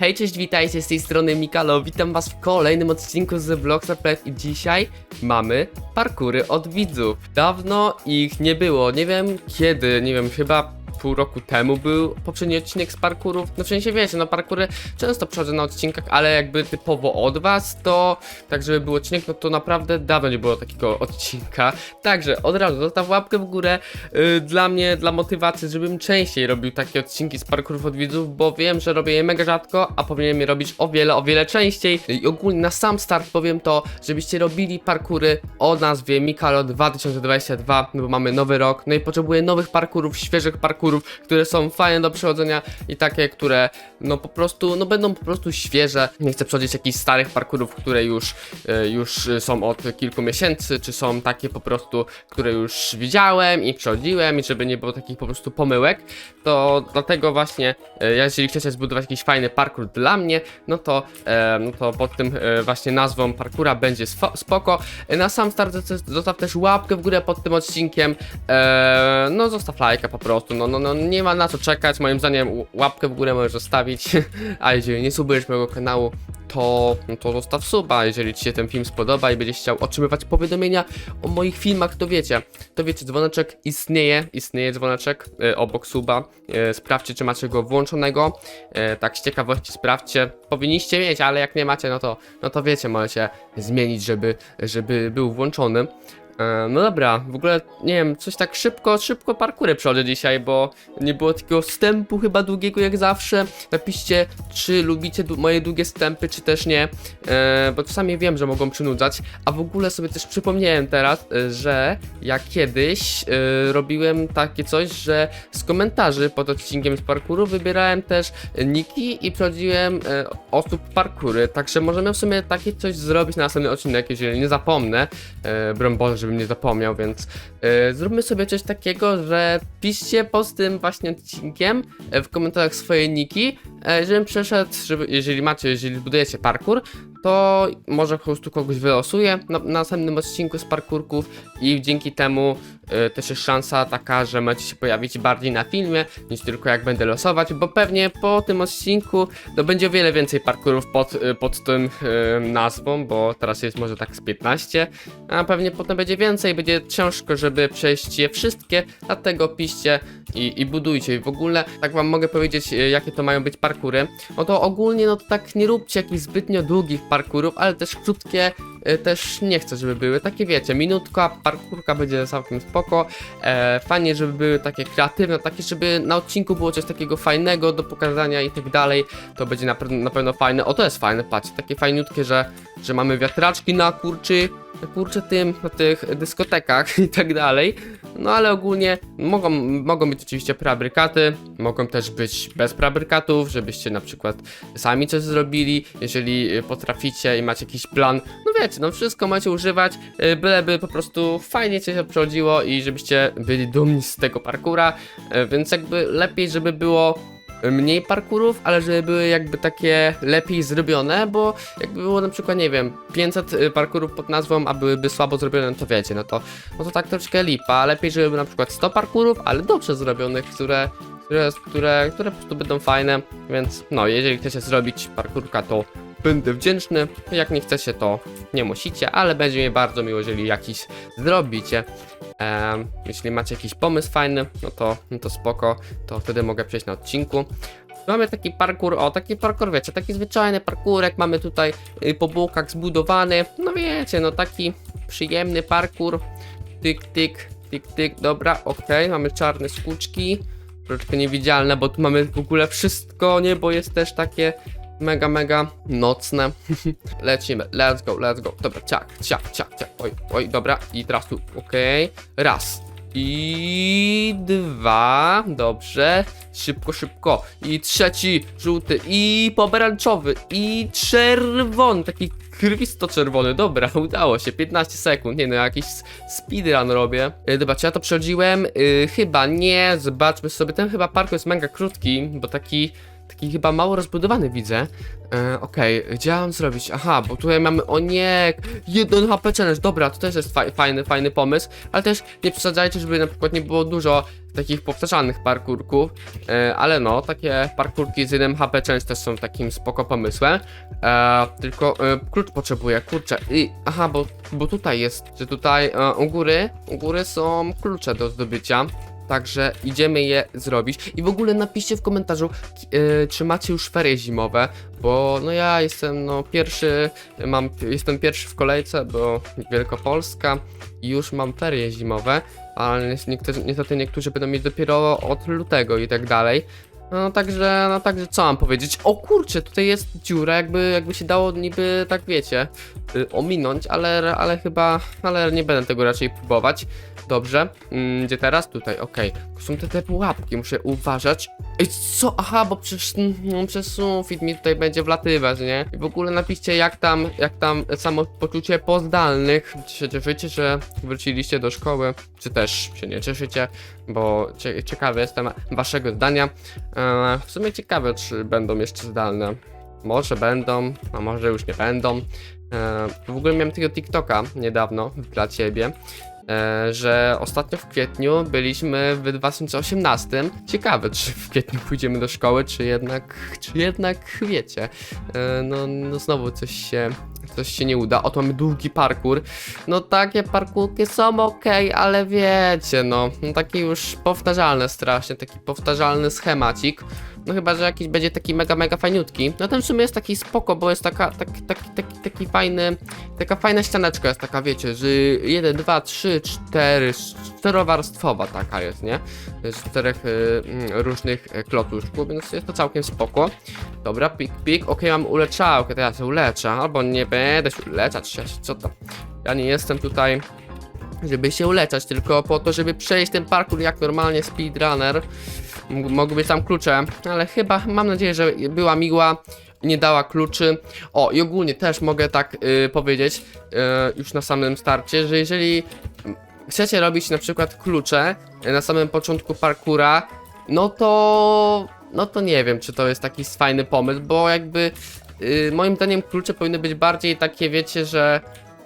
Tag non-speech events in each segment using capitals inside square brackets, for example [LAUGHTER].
Hej, cześć, witajcie z tej strony Mikalo, witam was w kolejnym odcinku z Vlogs.pl i dzisiaj mamy parkury od widzów. Dawno ich nie było, nie wiem kiedy, nie wiem, chyba pół roku temu był poprzedni odcinek z parkurów. No w sensie wiecie, no parkury często przychodzą na odcinkach, ale jakby typowo od was, to tak żeby był odcinek, no to naprawdę dawno nie było takiego odcinka. Także od razu zostaw łapkę w górę yy, dla mnie, dla motywacji, żebym częściej robił takie odcinki z parkurów od widzów, bo wiem, że robię je mega rzadko, a powinienem je robić o wiele, o wiele częściej. I ogólnie na sam start powiem to, żebyście robili parkury o nazwie Mikalo 2022, no bo mamy nowy rok, no i potrzebuję nowych parkurów, świeżych parkurów, które są fajne do przechodzenia i takie, które no po prostu, no będą po prostu świeże. Nie chcę przechodzić jakichś starych parkurów, które już, e, już e, są od kilku miesięcy, czy są takie po prostu, które już widziałem i przechodziłem i żeby nie było takich po prostu pomyłek, to dlatego właśnie, e, jeżeli chcecie zbudować jakiś fajny parkur dla mnie, no to, no to pod tym właśnie nazwą parkura będzie spoko. Na sam start zostaw też łapkę w górę pod tym odcinkiem, no zostaw lajka po prostu, no, no, no nie ma na co czekać, moim zdaniem łapkę w górę możesz zostawić, [LAUGHS] a jeżeli nie subujesz mojego kanału, to, no to zostaw suba, jeżeli Ci się ten film spodoba i będziesz chciał otrzymywać powiadomienia o moich filmach, to wiecie, to wiecie, dzwoneczek istnieje, istnieje dzwoneczek e, obok suba, e, sprawdźcie, czy macie go włączonego, e, tak z ciekawości sprawdźcie, powinniście mieć, ale jak nie macie, no to, no to wiecie, możecie zmienić, żeby, żeby był włączony. E, No dobra, w ogóle nie wiem, coś tak szybko, szybko parkury przechodzę dzisiaj, bo nie było takiego wstępu chyba długiego jak zawsze. Napiszcie, czy lubicie moje długie wstępy, czy też nie, e, bo czasami wiem, że mogą przynudzać. A w ogóle sobie też przypomniałem teraz, e, że ja kiedyś robiłem takie coś, że z komentarzy pod odcinkiem z parkuru wybierałem też niki i przechodziłem osób parkury, także możemy w sumie takie coś zrobić na następny odcinek, jeżeli nie zapomnę, e, broń Boże, żebym nie zapomniał, więc e, zróbmy sobie coś takiego, że piszcie pod tym właśnie odcinkiem e, w komentarzach swoje niki, żebym przeszedł, żeby, jeżeli macie, jeżeli budujecie parkour, to może po prostu kogoś wylosuję na, na następnym odcinku z parkurków i dzięki temu e, też jest szansa taka, że macie się pojawić bardziej na filmie niż tylko jak będę losować, bo pewnie po tym odcinku to będzie o wiele więcej parkurów pod, e, pod tym e, nazwą, bo teraz jest może tak z 15, a pewnie potem będzie więcej, będzie ciężko, żeby przejść je wszystkie, dlatego piszcie i, i budujcie. I w ogóle, tak wam mogę powiedzieć, e, jakie to mają być parkury. No to ogólnie, no to tak nie róbcie jakichś zbytnio długich parkurów, ale też krótkie też nie chcę, żeby były. Takie wiecie, minutka, parkurka będzie całkiem spoko. E, fajnie, żeby były takie kreatywne, takie, żeby na odcinku było coś takiego fajnego do pokazania i tak dalej. To będzie na, na pewno fajne. O, to jest fajne, patrzcie, takie fajniutkie, że, że mamy wiatraczki na kurczy, kurczę tym, na tych dyskotekach [LAUGHS] i tak dalej. No ale ogólnie mogą, mogą być oczywiście preabrykaty, mogą też być bez preabrykatów, żebyście na przykład sami coś zrobili, jeżeli y, potraficie i macie jakiś plan. No wiecie, no wszystko macie używać, y, byleby po prostu fajnie cię się przechodziło i żebyście byli dumni z tego parkura, y, więc jakby lepiej, żeby było mniej parkurów, ale żeby były jakby takie lepiej zrobione, bo jakby było na przykład, nie wiem, 500 y, parkurów pod nazwą, a byłyby słabo zrobione, no to wiecie, no to, no to tak troszkę lipa. Lepiej, żeby na przykład 100 parkurów, ale dobrze zrobionych, które, które, które po prostu będą fajne, więc no, jeżeli chcecie zrobić parkurka, to będę wdzięczny. Jak nie chcecie, to nie musicie, ale będzie mi bardzo miło, jeżeli jakiś zrobicie. Em, jeśli macie jakiś pomysł fajny, no to, no to spoko, to wtedy mogę przejść na odcinku. Mamy taki parkour, o taki parkour, wiecie, taki zwyczajny parkurek, mamy tutaj y, po bokach zbudowany, no wiecie, no taki przyjemny parkour, tyk, tyk, tyk, tyk, dobra, okej, mamy czarne skóczki, troszeczkę niewidzialne, bo tu mamy w ogóle wszystko, niebo jest też takie mega, mega nocne. [LAUGHS] Lecimy, let's go, let's go, dobra, ciak, ciak, ciak, ciak, oj, oj, dobra, i teraz tu, okej, raz, i dwa, dobrze, szybko, szybko, i trzeci, żółty, i pomarańczowy, i czerwony, taki krwisto-czerwony, dobra, [LAUGHS] udało się, 15 sekund, nie no, jakiś speedrun robię. E, Dobra, czy ja to przechodziłem? Y, chyba nie, zobaczmy sobie, ten chyba parkour jest mega krótki, bo taki, taki chyba mało rozbudowany widzę. E, Okej, gdzie zrobić? Aha, bo tutaj mamy, o nie, jeden HP challenge, dobra, to też jest fa fajny, fajny pomysł, ale też nie przesadzajcie, żeby na przykład nie było dużo takich powtarzalnych parkurków, e, ale no, takie parkurki z jednym HP challenge też są takim spoko pomysłem, e, tylko e, klucz potrzebuję, kurczę, i, aha, bo, bo tutaj jest, że tutaj e, u góry, u góry są klucze do zdobycia, Także idziemy je zrobić. I w ogóle napiszcie w komentarzu, e, czy macie już ferie zimowe, bo no ja jestem no pierwszy, mam, jestem pierwszy w kolejce, bo Wielkopolska i już mam ferie zimowe, ale niestety niektórzy będą mieć dopiero od lutego i tak dalej. No także, no także co mam powiedzieć? O kurczę, tutaj jest dziura, jakby, jakby się dało niby, tak wiecie, y, ominąć, ale, ale chyba, ale nie będę tego raczej próbować. Dobrze, mm, gdzie teraz? Tutaj, okej. Są te, te pułapki, muszę uważać. Ej, co? Aha, bo przez, no, przez sufit mi tutaj będzie wlatywać, nie? I w ogóle napiszcie, jak tam, jak tam samopoczucie po zdalnych. Czy się cieszycie, że wróciliście do szkoły, czy też się nie cieszycie, bo cie, ciekawy jestem waszego zdania. W sumie ciekawe, czy będą jeszcze zdalne. Może będą, a może już nie będą. E, w ogóle miałem tego TikToka niedawno dla ciebie e, że ostatnio w kwietniu byliśmy w 2018. Ciekawe, czy w kwietniu pójdziemy do szkoły, czy jednak, czy jednak wiecie, e, no, no znowu coś się, coś się nie uda. Oto mamy długi parkour. No takie parkurki są ok, ale wiecie, no, no takie już powtarzalne strasznie, taki powtarzalny schemacik. No chyba, że jakiś będzie taki mega, mega fajniutki. No ten w sumie jest taki spoko, bo jest taka, taki, taki, taki, taki fajny, taka fajna ścianeczka jest taka, wiecie, że 1, 2, 3, 4, czterowarstwowa taka jest, nie? Z czterech y, mm, różnych y, klotuszków, więc jest to całkiem spoko. Dobra, pik, pik, okej, mam uleczałkę, teraz się uleczę, albo nie będę się uleczać, co to? Ja nie jestem tutaj żeby się uleczać, tylko po to, żeby przejść ten parkour jak normalnie speedrunner. Mogły być tam klucze, ale chyba, mam nadzieję, że była miła, nie dała kluczy. O, i ogólnie też mogę tak y, powiedzieć, y, już na samym starcie, że jeżeli chcecie robić na przykład klucze y, na samym początku parkura, no to, no to nie wiem, czy to jest taki fajny pomysł, bo jakby y, moim zdaniem klucze powinny być bardziej takie, wiecie, że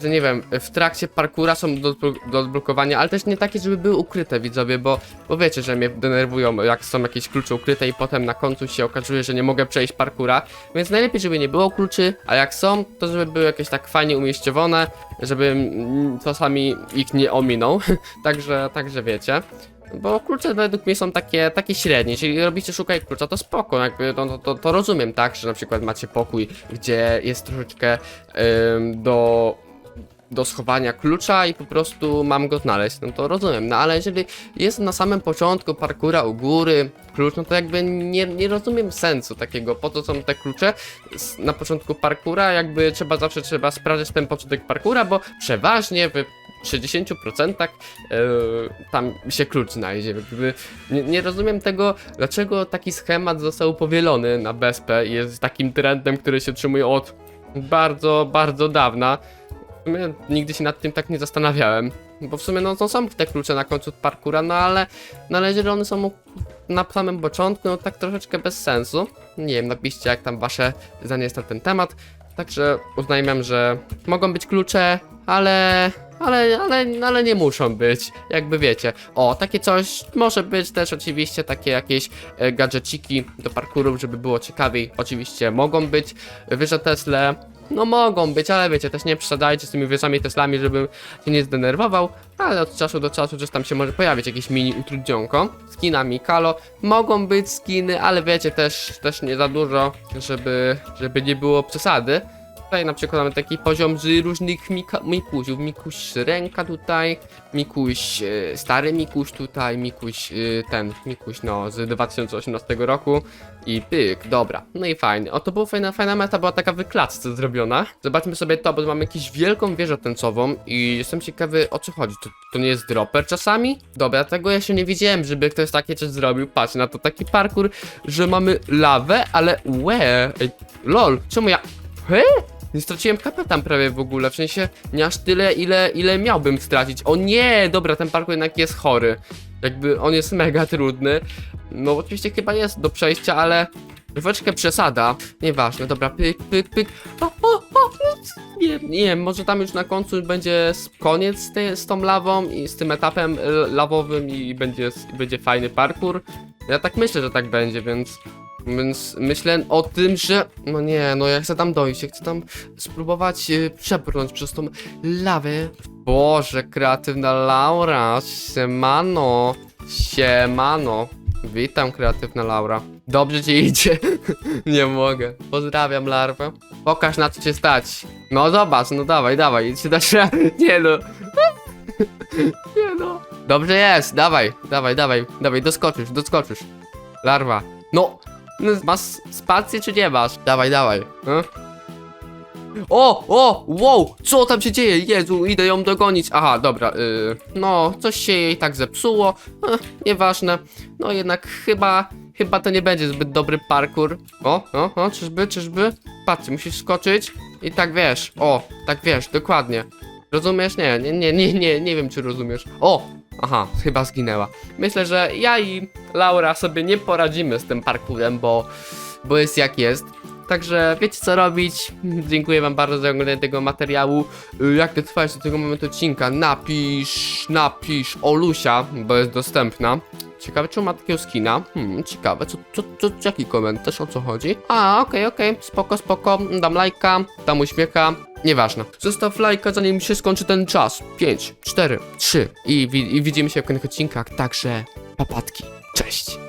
że nie wiem, w trakcie parkura są do, do odblokowania, ale też nie takie, żeby były ukryte widzowie, bo, bo wiecie, że mnie denerwują, jak są jakieś klucze ukryte i potem na końcu się okazuje, że nie mogę przejść parkura, więc najlepiej, żeby nie było kluczy, a jak są, to żeby były jakieś tak fajnie umieścione, żeby mm, czasami ich nie ominął, [LAUGHS] także, także wiecie. Bo klucze według mnie są takie, takie średnie. Jeżeli robicie szukaj klucza, to spoko, jakby to, to, to, to rozumiem, tak? Że na przykład macie pokój, gdzie jest troszeczkę ym, do do schowania klucza i po prostu mam go znaleźć, no to rozumiem, no ale jeżeli jest na samym początku parkura u góry klucz, no to jakby nie, nie rozumiem sensu takiego, po co są te klucze na początku parkura, jakby trzeba zawsze trzeba sprawdzić ten początek parkura, bo przeważnie w 60% e, tam się klucz znajdzie. Jakby nie, nie rozumiem tego, dlaczego taki schemat został powielony na BSP i jest takim trendem, który się utrzymuje od bardzo, bardzo dawna. Sumie nigdy się nad tym tak nie zastanawiałem. Bo w sumie no to są te klucze na końcu parkura, no ale, ale jeżeli one są na samym początku, no tak troszeczkę bez sensu. Nie wiem, napiszcie jak tam wasze zdanie jest na ten temat. Także uznajmiam, że mogą być klucze, ale, ale, ale, ale nie muszą być, jakby wiecie. O, takie coś może być też oczywiście takie jakieś e, gadżeciki do parkurów, żeby było ciekawiej. Oczywiście mogą być wyże Tesla, no mogą być, ale wiecie, też nie przesadzajcie z tymi wieżami Teslami, żebym się nie zdenerwował, ale od czasu do czasu gdzieś tam się może pojawić jakieś mini utrudnionko. Skinami Kalo mogą być skiny, ale wiecie, też, też nie za dużo, żeby, żeby nie było przesady. Tutaj na przykład mamy taki poziom z różnych mika- mikusiów. Mikuś ręka tutaj, Mikuś e, stary Mikuś tutaj, Mikuś e, ten, Mikuś no z 2018 roku i pyk, dobra, no i fajnie. O to była fajna, fajna meta, była taka w wykładce zrobiona. Zobaczmy sobie to, bo mamy jakąś wielką wieżę tancową i jestem ciekawy o co chodzi. To, to nie jest dropper czasami? Dobra, tego się nie widziałem, żeby ktoś takie coś zrobił. Patrz na to, taki parkour, że mamy lawę, ale łe, lol, czemu ja... He? Nie straciłem HP tam prawie w ogóle, w sensie nie aż tyle, ile, ile miałbym stracić. O nie, dobra, ten parkour jednak jest chory. Jakby on jest mega trudny. No oczywiście chyba jest do przejścia, ale Troszeczkę przesada. Nieważne, dobra, pyk, pyk, pyk. O, o, o, nie, nie może tam już na końcu będzie koniec z, tej, z tą lawą i z tym etapem lawowym i będzie, będzie fajny parkour. Ja tak myślę, że tak będzie, więc. Więc myślę o tym, że. No nie, no ja chcę tam dojść, ja chcę tam spróbować y, przebrnąć przez tą lawę. Boże, kreatywna Laura, siemano, siemano. Witam, kreatywna Laura. Dobrze ci idzie. [LAUGHS] nie mogę. Pozdrawiam, larwę. Pokaż na co cię stać. No zobacz, no dawaj, dawaj. Czy dasz radę? [LAUGHS] Nie no. [LAUGHS] nie no. Dobrze jest, dawaj, dawaj, dawaj, dawaj, doskoczysz, doskoczysz. Larwa. No, no masz spację czy nie masz? Dawaj, dawaj. E? O, o, wow, co tam się dzieje? Jezu, idę ją dogonić. Aha, dobra, y, no, coś się jej tak zepsuło. E, nieważne. No jednak chyba, chyba to nie będzie zbyt dobry parkour. O, o, o, czyżby, czyżby? Patrzcie, musisz skoczyć i tak wiesz, o, tak wiesz, dokładnie. Rozumiesz? Nie, nie, nie, nie, nie wiem czy rozumiesz. O, aha, chyba zginęła. Myślę, że ja i Laura sobie nie poradzimy z tym parkurem, bo, bo jest jak jest. Także wiecie co robić. Dziękuję wam bardzo za oglądanie tego materiału. Jak dotrwałeś do tego momentu odcinka, napisz, napisz Olusia, bo jest dostępna. Ciekawe, czy ma takiego skina. Hmm, ciekawe, co, co, co, jaki komentarz, o co chodzi? A, okej, okej, spoko, spoko, dam lajka, dam uśmiecha, nieważne. Zostaw lajka, zanim się skończy ten czas. 5, 4, 3 i, wi- i widzimy się w kolejnych odcinkach, także papatki. Cześć!